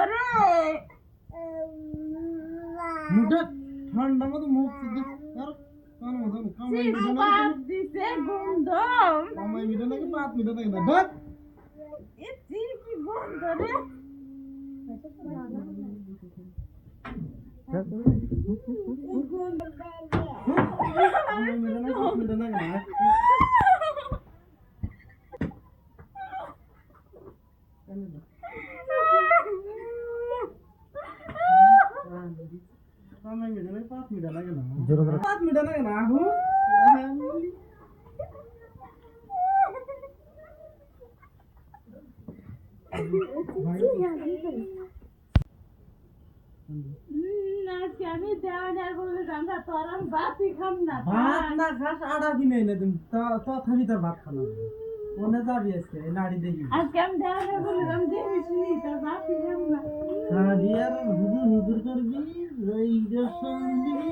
Bırak. मुझे ठंड में तो मुंह से दिख कर कान में तो काम में तो बात दिसे गुंडम काम में तो नहीं बात में तो नहीं ना बस ये दिल की गुंड रे Thank you. আমি দেওয়ানার বলে আমরা তোর বাসি খাম না ভাত না খাস আড়া কিনে এনে তুমি তথাপি তোর ভাত খানা মনে যাবি আজকে এই দেখি আজকে আমি দেওয়ানার বলে আমি দেখি শুনি তোর বাসি না শাড়ি আর হুজুর হুজুর করবি রই দর্শন দিবি।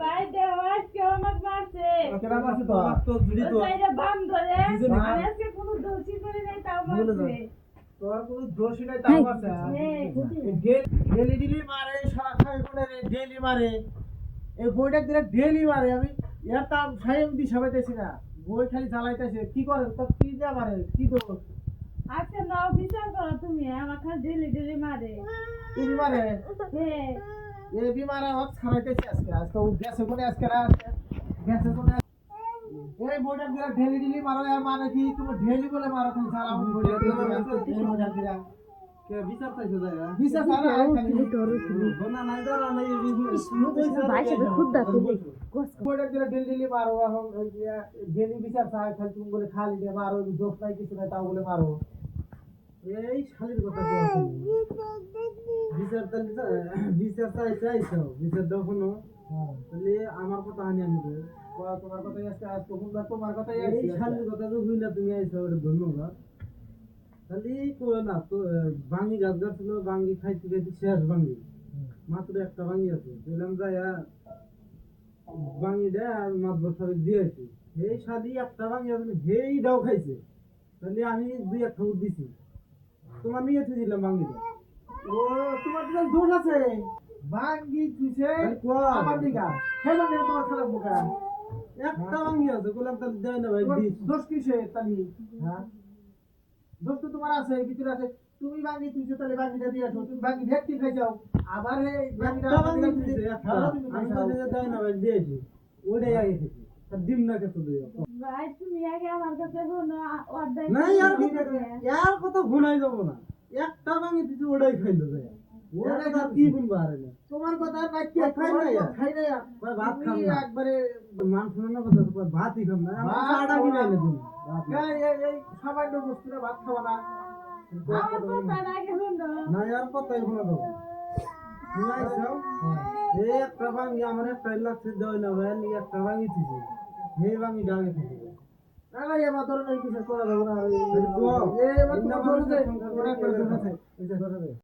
ভাই দেওয়া কেউ আমাকে মারছে কেনা মারছে তো? তো ঝুড়ি তো। বাইরে বাম ধরে আমি আজকে কোনো দোষী করে নাই তাও মারছে তোর কোনো দোষই নাই তাও মারছে হ্যাঁ। ডেলি ডেলি মারে সারা খাই করে ডেলি মারে। এই বইটা দিলে ডেলি মারে আমি এর তাম সাহেব দি সবাইতেছি না। বই খালি চালাইতেছে কি করে তো কি যা মারে কি তো আজকে নাও বিচার করো তুমি আমার খালি ডেলি ডেলি মারে। কি মারে হ্যাঁ। এই বিমারে হক ছাড়াইতেছি আজকে। আজকে ও গেছে কোনে আজকে না? আজকে গেছে কোনে? এই বইটা দিলে ডেলি ডেলি মারো আর মানে কি? তুমি ডেলি বলে মারো তুমি সারা বইটা দিলে। এই তাও বলে মারো। এই শালির কথা বিচার বিচার চাই চাইছো বিচার দেখো তাহলে আমার কথা হানি আমি তোমার কথাই আজ বা তোমার কথাই এই শালির কথা তো হইলা তুমি আইছো ধন্যবাদ। তাহলে কই না তো বাঙ্গি গাছ গাছ ছিল বাঙ্গি খাইতে খাইতে শেষ বাঙ্গি। মাত্র একটা বাঙ্গি আছে। বললাম যাইয়া বাঙ্গিটা আর মাতবর সবাই দিয়েছি। এই শালি একটা বাঙ্গি আছে হেই ডাও খাইছে। তাহলে আমি দুই একটা উঠ দিছি। তোমার নিয়ে দিলাম বাঙ্গিটা। ও তোমার তো দোষ আছে। বাঙ্গি তুইছে আমার দিকা। হেলো মেরে তোমার খারাপ বোকা। একটা বাঙ্গি আছে তাহলে দেয় না ভাই দোষ কিসে তালি হ্যাঁ? দোষ তো তোমার আছে ভিতরে আছে। তুমি বাঙ্গি তুইছো তাহলে বাঙ্গিটা দিয়ে আসো। তুমি বাঙ্গি ভেটকি খাই যাও। আবার এই বাঙ্গিটা আমি তো দেয় না ভাই দিয়েছি ওটাই আগে খেয়েছি ডিম না খেতে দিও ভাই তুমি আগে আমার কাছে অর্ডার না ইয়ার ইয়ার কথা ভুলাই যাব না। একটা ভাঙি দিছি ওটাই খাইলো যায়। ওটা কি বলব আর না তোমার কথা না কি খাই না খাই না ভাই ভাত খাম না। একবারে মান শুনে না কথা তো ভাতই খাম না। আমার আটা কি নাইলে তুমি এই এই এই সামান্য বস্তুরে ভাত খাওয়া না। আমার কথার আগে শুনো না। ইয়ার কথাই ভুলে দেবো তুমি আইছো একটা ভাঙি আমার একটা লাগছে দেয় না ভাই নি একটা ভাঙি দিছি এই ভাঙি ডাঙে দিছি না না এবার ধরনের কিছু করা যাবে না। এই এবার তোমার ধরে